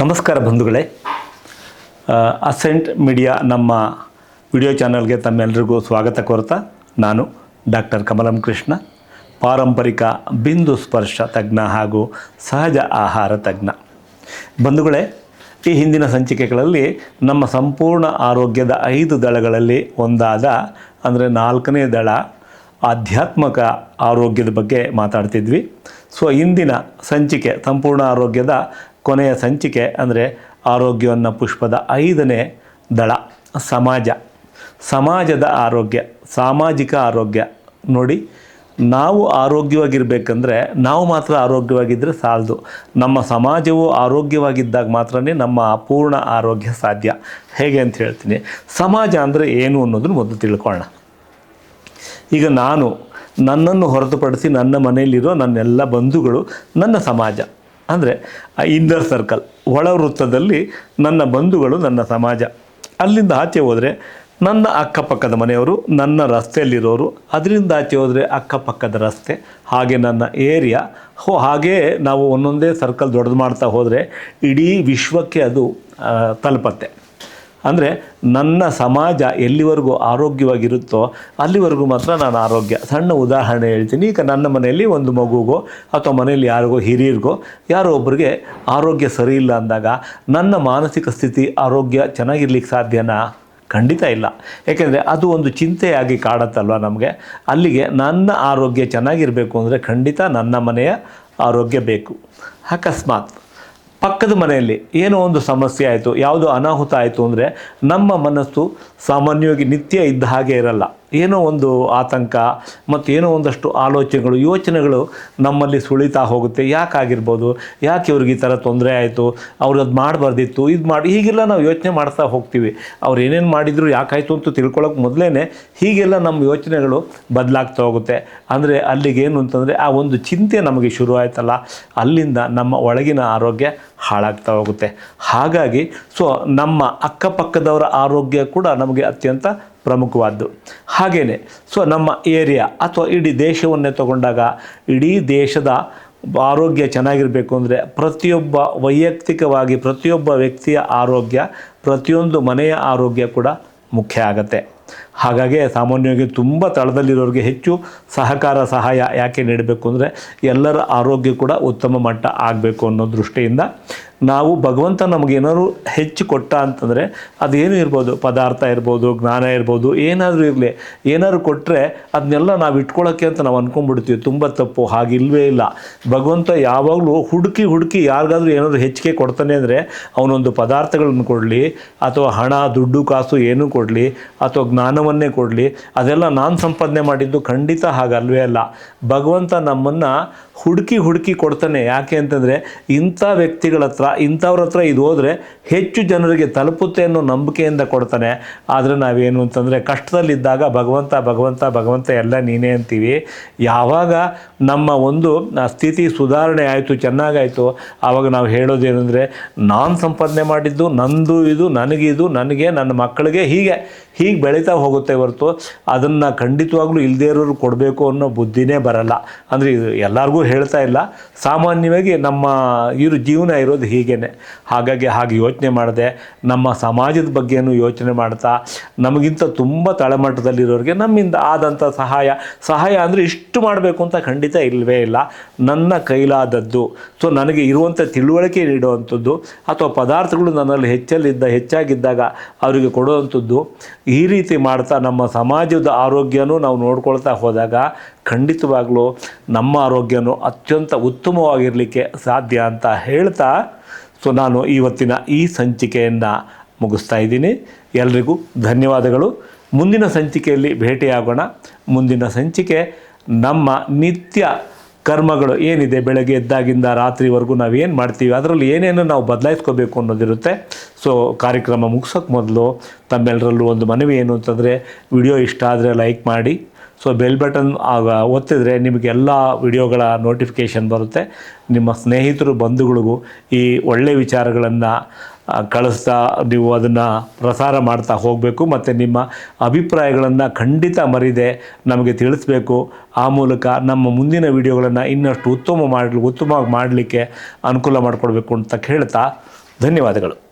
ನಮಸ್ಕಾರ ಬಂಧುಗಳೇ. Asset media ನಮ್ಮ ವಿಡಿಯೋ ಚಾನಲ್ಗೆ ತಮ್ಮೆಲ್ಲರಿಗೂ ಸ್ವಾಗತ ಕೋರ್ತಾ. ನಾನು ಡಾಕ್ಟರ್ ಕಮಲಂ ಕೃಷ್ಣ. ಪಾರಂಪರಿಕ ಬಿಂದು ಸ್ಪರ್ಶ ತಜ್ಞ ಹಾಗೂ ಸಹಜ ಆಹಾರ ತಜ್ಞ. ಬಂಧುಗಳೇ, ಈ ಹಿಂದಿನ ಸಂಚಿಕೆಗಳಲ್ಲಿ ನಮ್ಮ ಸಂಪೂರ್ಣ ಆರೋಗ್ಯದ ಐದು ದಳಗಳಲ್ಲಿ ಒಂದಾದ, ಅಂದರೆ ನಾಲ್ಕನೇ ದಳ ಆಧ್ಯಾತ್ಮಕ ಆರೋಗ್ಯದ ಬಗ್ಗೆ ಮಾತಾಡ್ತಿದ್ವಿ. ಸೊ ಇಂದಿನ ಸಂಚಿಕೆ ಸಂಪೂರ್ಣ ಆರೋಗ್ಯದ ಕೊನೆಯ ಸಂಚಿಕೆ ಅಂದರೆ ಆರೋಗ್ಯವನ್ನು ಪುಷ್ಪದ ಐದನೇ ದಳ, ಸಮಾಜ. ಸಮಾಜದ ಆರೋಗ್ಯ, ಸಾಮಾಜಿಕ ಆರೋಗ್ಯ. ನೋಡಿ, ನಾವು ಆರೋಗ್ಯವಾಗಿರಬೇಕಂದ್ರೆ ನಾವು ಮಾತ್ರ ಆರೋಗ್ಯವಾಗಿದ್ದರೆ ಸಾಲದು. ನಮ್ಮ ಸಮಾಜವು ಆರೋಗ್ಯವಾಗಿದ್ದಾಗ ಮಾತ್ರನೇ ನಮ್ಮ ಪೂರ್ಣ ಆರೋಗ್ಯ ಸಾಧ್ಯ. ಹೇಗೆ ಅಂತ ಹೇಳ್ತೀನಿ. ಸಮಾಜ ಅಂದರೆ ಏನು ಅನ್ನೋದನ್ನು ಮೊದಲು ತಿಳ್ಕೊಳ್ಳೋಣ. ಈಗ ನಾನು ನನ್ನನ್ನು ಹೊರತುಪಡಿಸಿ ನನ್ನ ಮನೆಯಲ್ಲಿರೋ ನನ್ನೆಲ್ಲ ಬಂಧುಗಳು ನನ್ನ ಸಮಾಜ. ಅಂದರೆ ಇನ್ನರ್ ಸರ್ಕಲ್ ಒಳ ವೃತ್ತದಲ್ಲಿ ನನ್ನ ಬಂಧುಗಳು ನನ್ನ ಸಮಾಜ. ಅಲ್ಲಿಂದ ಆಚೆ ಹೋದರೆ ನನ್ನ ಅಕ್ಕಪಕ್ಕದ ಮನೆಯವರು ನನ್ನ ರಸ್ತೆಯಲ್ಲಿರೋರು ಅದರಿಂದ ಆಚೆ ಹೋದರೆ ಅಕ್ಕಪಕ್ಕದ ರಸ್ತೆ ಹಾಗೆ ನನ್ನ ಏರಿಯಾ ಹೋ ಹಾಗೇ ನಾವು ಒಂದೊಂದೇ ಸರ್ಕಲ್ ದೊಡ್ಡದು ಮಾಡ್ತಾ ಹೋದರೆ ಇಡೀ ವಿಶ್ವಕ್ಕೆ ಅದು ಆ, ತಲುಪತ್ತೆ. ಅಂದರೆ ನನ್ನ ಸಮಾಜ ಎಲ್ಲಿವರೆಗೂ ಆರೋಗ್ಯವಾಗಿರುತ್ತೋ ಅಲ್ಲಿವರೆಗೂ ಮಾತ್ರ ನಾನು ಆರೋಗ್ಯ. ಸಣ್ಣ ಉದಾಹರಣೆ ಹೇಳ್ತೀನಿ. ಈಗ ನನ್ನ ಮನೆಯಲ್ಲಿ ಒಂದು ಮಗುಗೋ ಅಥವಾ ಮನೆಯಲ್ಲಿ ಯಾರಿಗೋ ಹಿರಿಯರಿಗೋ ಯಾರೋ ಒಬ್ಬರಿಗೆ ಆರೋಗ್ಯ ಸರಿ ಇಲ್ಲ ಅಂದಾಗ ನನ್ನ ಮಾನಸಿಕ ಸ್ಥಿತಿ, ಆರೋಗ್ಯ ಚೆನ್ನಾಗಿರ್ಲಿಕ್ಕೆ ಸಾಧ್ಯನಾ? ಖಂಡಿತ ಇಲ್ಲ. ಏಕೆಂದರೆ ಅದು ಒಂದು ಚಿಂತೆಯಾಗಿ ಕಾಡತ್ತಲ್ವ ನಮಗೆ? ಅಲ್ಲಿಗೆ ನನ್ನ ಆರೋಗ್ಯ ಚೆನ್ನಾಗಿರಬೇಕು ಅಂದರೆ ಖಂಡಿತ ನನ್ನ ಮನೆಯ ಆರೋಗ್ಯ ಬೇಕು. ಅಕಸ್ಮಾತ್. ಪಕ್ಕದ ಮನೆಯಲ್ಲಿ ಏನೋ ಒಂದು ಸಮಸ್ಯೆ ಆಯಿತು, ಯಾವುದೋ ಅನಾಹುತ ಆಯಿತು ಅಂದರೆ ನಮ್ಮ ಮನಸ್ಸು ಸಾಮಾನ್ಯವಾಗಿ ನಿತ್ಯ ಇದ್ದ ಹಾಗೆ ಇರಲ್ಲ. ಏನೋ ಒಂದು ಆತಂಕ ಮತ್ತು ಏನೋ ಒಂದಷ್ಟು ಆಲೋಚನೆಗಳು, ಯೋಚನೆಗಳು ನಮ್ಮಲ್ಲಿ ಸುಳಿತಾ ಹೋಗುತ್ತೆ. ಯಾಕಾಗಿರ್ಬೋದು ಯಾಕೆ ಇವ್ರಿಗೆ ಈ ಥರ ತೊಂದರೆ ಆಯಿತು? ಅವ್ರು ಅದು ಮಾಡಬಾರ್ದಿತ್ತು, ಇದು ಮಾಡಿ, ಹೀಗೆಲ್ಲ ನಾವು ಯೋಚನೆ ಮಾಡ್ತಾ ಹೋಗ್ತೀವಿ. ಅವ್ರು ಏನೇನು ಮಾಡಿದ್ರು ಯಾಕಾಯಿತು ಅಂತ ತಿಳ್ಕೊಳ್ಳೋಕೆ ಮೊದಲೇ ಹೀಗೆಲ್ಲ ನಮ್ಮ ಯೋಚನೆಗಳು ಬದಲಾಗ್ತಾ ಹೋಗುತ್ತೆ. ಅಂದರೆ ಅಲ್ಲಿಗೇನು ಅಂತಂದರೆ ಆ ಒಂದು ಚಿಂತೆ ನಮಗೆ ಶುರು ಆಯ್ತಲ್ಲ, ಅಲ್ಲಿಂದ ನಮ್ಮ ಒಳಗಿನ ಆರೋಗ್ಯ ಹಾಳಾಗ್ತಾ ಹೋಗುತ್ತೆ. ಹಾಗಾಗಿ ಸೊ ನಮ್ಮ ಅಕ್ಕಪಕ್ಕದವರ ಆರೋಗ್ಯ ಕೂಡ ನಮಗೆ ಅತ್ಯಂತ ಪ್ರಮುಖವಾದ್ದು. ಹಾಗೆಯೇ ಸೊ ನಮ್ಮ ಏರಿಯಾ ಅಥವಾ ಇಡೀ ದೇಶವನ್ನೇ ತಗೊಂಡಾಗ ಇಡೀ ದೇಶದ ಆರೋಗ್ಯ ಚೆನ್ನಾಗಿರಬೇಕು ಅಂದರೆ ಪ್ರತಿಯೊಬ್ಬ ವೈಯಕ್ತಿಕವಾಗಿ ಪ್ರತಿಯೊಬ್ಬ ವ್ಯಕ್ತಿಯ ಆರೋಗ್ಯ, ಪ್ರತಿಯೊಂದು ಮನೆಯ ಆರೋಗ್ಯ ಕೂಡ ಮುಖ್ಯ ಆಗತ್ತೆ. ಹಾಗಾಗಿ ಸಾಮಾನ್ಯವಾಗಿ ತುಂಬ ತಳದಲ್ಲಿರೋರಿಗೆ ಹೆಚ್ಚು ಸಹಕಾರ ಸಹಾಯ ಯಾಕೆ ನೀಡಬೇಕು ಅಂದರೆ ಎಲ್ಲರ ಆರೋಗ್ಯ ಕೂಡ ಉತ್ತಮ ಮಟ್ಟ ಆಗಬೇಕು ಅನ್ನೋ ದೃಷ್ಟಿಯಿಂದ ನಾವು ಭಗವಂತ ನಮಗೇನಾದ್ರು ಹೆಚ್ಚು ಕೊಟ್ಟ ಅಂತಂದರೆ ಅದೇನು ಇರ್ಬೋದು, ಪದಾರ್ಥ ಇರ್ಬೋದು, ಜ್ಞಾನ ಇರ್ಬೋದು, ಏನಾದರೂ ಇರಲಿ. ಏನಾದ್ರು ಕೊಟ್ಟರೆ ಅದನ್ನೆಲ್ಲ ನಾವು ಇಟ್ಕೊಳ್ಳೋಕ್ಕೆ ಅಂತ ನಾವು ಅಂದ್ಕೊಂಡ್ಬಿಡ್ತೀವಿ ತುಂಬ ತಪ್ಪು, ಹಾಗಿಲ್ವೇ ಇಲ್ಲ. ಭಗವಂತ ಯಾವಾಗಲೂ ಹುಡುಕಿ ಹುಡುಕಿ ಯಾರಿಗಾದರೂ ಏನಾದರೂ ಹೆಚ್ಚಿಗೆ ಕೊಡ್ತಾನೆ ಅಂದರೆ ಅವನೊಂದು ಪದಾರ್ಥಗಳನ್ನು ಕೊಡಲಿ, ಅಥವಾ ಹಣ, ದುಡ್ಡು, ಕಾಸು ಏನೂ ಕೊಡಲಿ, ಅಥವಾ ಜ್ಞಾನವನ್ನೇ ಕೊಡಲಿ. ಅದೆಲ್ಲ ನಾನು ಸಂಪಾದನೆ ಮಾಡಿದ್ದು ಖಂಡಿತ ಹಾಗಲ್ವೇ ಅಲ್ಲ. ಭಗವಂತ ನಮ್ಮನ್ನು ಹುಡುಕಿ ಹುಡುಕಿ ಕೊಡ್ತಾನೆ. ಯಾಕೆ ಅಂತಂದರೆ ಇಂಥ ವ್ಯಕ್ತಿಗಳ ಹತ್ರ, ಇಂಥವ್ರ ಹತ್ರ ಇದು ಹೋದರೆ ಹೆಚ್ಚು ಜನರಿಗೆ ತಲುಪುತ್ತೆ ಅನ್ನೋ ನಂಬಿಕೆಯಿಂದ ಕೊಡ್ತಾನೆ. ಆದರೆ ನಾವೇನು ಅಂತಂದರೆ ಕಷ್ಟದಲ್ಲಿದ್ದಾಗ ಭಗವಂತ ಭಗವಂತ ಭಗವಂತ ಎಲ್ಲ ನೀನೇ ಅಂತೀವಿ. ಯಾವಾಗ ನಮ್ಮ ಒಂದು ಸ್ಥಿತಿ ಸುಧಾರಣೆ ಆಯಿತು, ಚೆನ್ನಾಗಾಯಿತು ಆವಾಗ ನಾವು ಹೇಳೋದೇನೆಂದರೆ ನಾನು ಸಂಪಾದನೆ ಮಾಡಿದ್ದು, ನಂದು ಇದು ನನಗಿದು ನನಗೆ, ನನ್ನ ಮಕ್ಕಳಿಗೆ ಹೀಗೆ ಹೀಗೆ ಬೆಳೀತಾ ಹೋಗುತ್ತೆ ಹೊರತು ಅದನ್ನು ಖಂಡಿತವಾಗ್ಲೂ ಇಲ್ಲದೇ ಇರೋರು ಕೊಡಬೇಕು ಅನ್ನೋ ಬುದ್ಧಿನೇ ಬರಲ್ಲ. ಅಂದರೆ ಇದು ಎಲ್ಲರಿಗೂ ಹೇಳ್ತಾ ಇಲ್ಲ. ಸಾಮಾನ್ಯವಾಗಿ ನಮ್ಮ ಇವರು ಜೀವನ ಇರೋದು ಹೀಗೇನೆ. ಹಾಗಾಗಿ ಹಾಗೆ ಯೋಚನೆ ಮಾಡದೆ, ನಮ್ಮ ಸಮಾಜದ ಬಗ್ಗೆನೂ ಯೋಚನೆ ಮಾಡ್ತಾ, ನಮಗಿಂತ ತುಂಬ ತಳಮಟ್ಟದಲ್ಲಿರೋರಿಗೆ ನಮ್ಮಿಂದ ಆದಂಥ ಸಹಾಯ ಸಹಾಯ ಅಂದರೆ ಇಷ್ಟು ಮಾಡಬೇಕು ಅಂತ ಖಂಡಿತ ಇಲ್ಲವೇ ಇಲ್ಲ. ನನ್ನ ಕೈಲಾದದ್ದು, ಸೊ ನನಗೆ ಇರುವಂಥ ತಿಳುವಳಿಕೆ ನೀಡುವಂಥದ್ದು, ಅಥವಾ ಪದಾರ್ಥಗಳು ನನ್ನಲ್ಲಿ ಹೆಚ್ಚಲ್ಲಿದ್ದ, ಹೆಚ್ಚಾಗಿದ್ದಾಗ ಅವರಿಗೆ ಕೊಡುವಂಥದ್ದು, ಈ ರೀತಿ ಮಾಡ್ತಾ ನಮ್ಮ ಸಮಾಜದ ಆರೋಗ್ಯನೂ ನಾವು ನೋಡ್ಕೊಳ್ತಾ ಹೋದಾಗ ಖಂಡಿತವಾಗ್ಲೂ ನಮ್ಮ ಆರೋಗ್ಯನೂ ಅತ್ಯಂತ ಉತ್ತಮವಾಗಿರಲಿಕ್ಕೆ ಸಾಧ್ಯ ಅಂತ ಹೇಳ್ತಾ, ಸೊ ನಾನು ಇವತ್ತಿನ ಈ ಸಂಚಿಕೆಯನ್ನು ಮುಗಿಸ್ತಾ ಇದ್ದೀನಿ. ಎಲ್ರಿಗೂ ಧನ್ಯವಾದಗಳು. ಮುಂದಿನ ಸಂಚಿಕೆಯಲ್ಲಿ ಭೇಟಿಯಾಗೋಣ. ಮುಂದಿನ ಸಂಚಿಕೆ, ನಮ್ಮ ನಿತ್ಯ ಕರ್ಮಗಳು ಏನಿದೆ? ಬೆಳಗ್ಗೆ ಎದ್ದಾಗಿಂದ ರಾತ್ರಿವರೆಗೂ ನಾವು ಏನು ಮಾಡ್ತೀವಿ? ಅದರಲ್ಲಿ ಏನೇನು ನಾವು ಬದಲಾಯಿಸ್ಕೋಬೇಕು ಅನ್ನೋದಿರುತ್ತೆ. ಸೊ ಕಾರ್ಯಕ್ರಮ ಮುಗಿಸೋಕ್ಕೆ ಮೊದಲು ತಮ್ಮೆಲ್ಲರಲ್ಲೂ ಒಂದು ಮನವಿ ಏನು ಅಂತಂದರೆ, ವಿಡಿಯೋ ಇಷ್ಟ ಆದರೆ ಲೈಕ್ ಮಾಡಿ ಸೊ ಬೆಲ್ ಬಟನ್ ಆಗ ಒತ್ತಿದ್ರೆ ನಿಮಗೆಲ್ಲ ವಿಡಿಯೋಗಳ ನೋಟಿಫಿಕೇಷನ್ ಬರುತ್ತೆ. ನಿಮ್ಮ ಸ್ನೇಹಿತರು, ಬಂಧುಗಳಿಗೂ ಈ ಒಳ್ಳೆಯ ವಿಚಾರಗಳನ್ನು ಕಳಿಸ್ತಾ ನೀವು ಅದನ್ನು ಪ್ರಸಾರ ಮಾಡ್ತಾ ಹೋಗಬೇಕು. ಮತ್ತು ನಿಮ್ಮ ಅಭಿಪ್ರಾಯಗಳನ್ನು ಖಂಡಿತ ಮರಿದೆ, ನಮಗೆ ತಿಳಿಸ್ಬೇಕು. ಆ ಮೂಲಕ ನಮ್ಮ ಮುಂದಿನ ವಿಡಿಯೋಗಳನ್ನು ಇನ್ನಷ್ಟು ಉತ್ತಮ ಮಾಡಲಿ, ಉತ್ತಮವಾಗಿ ಮಾಡಲಿಕ್ಕೆ ಅನುಕೂಲ ಮಾಡಿಕೊಡ್ಬೇಕು ಅಂತ ಹೇಳ್ತಾ ಧನ್ಯವಾದಗಳು.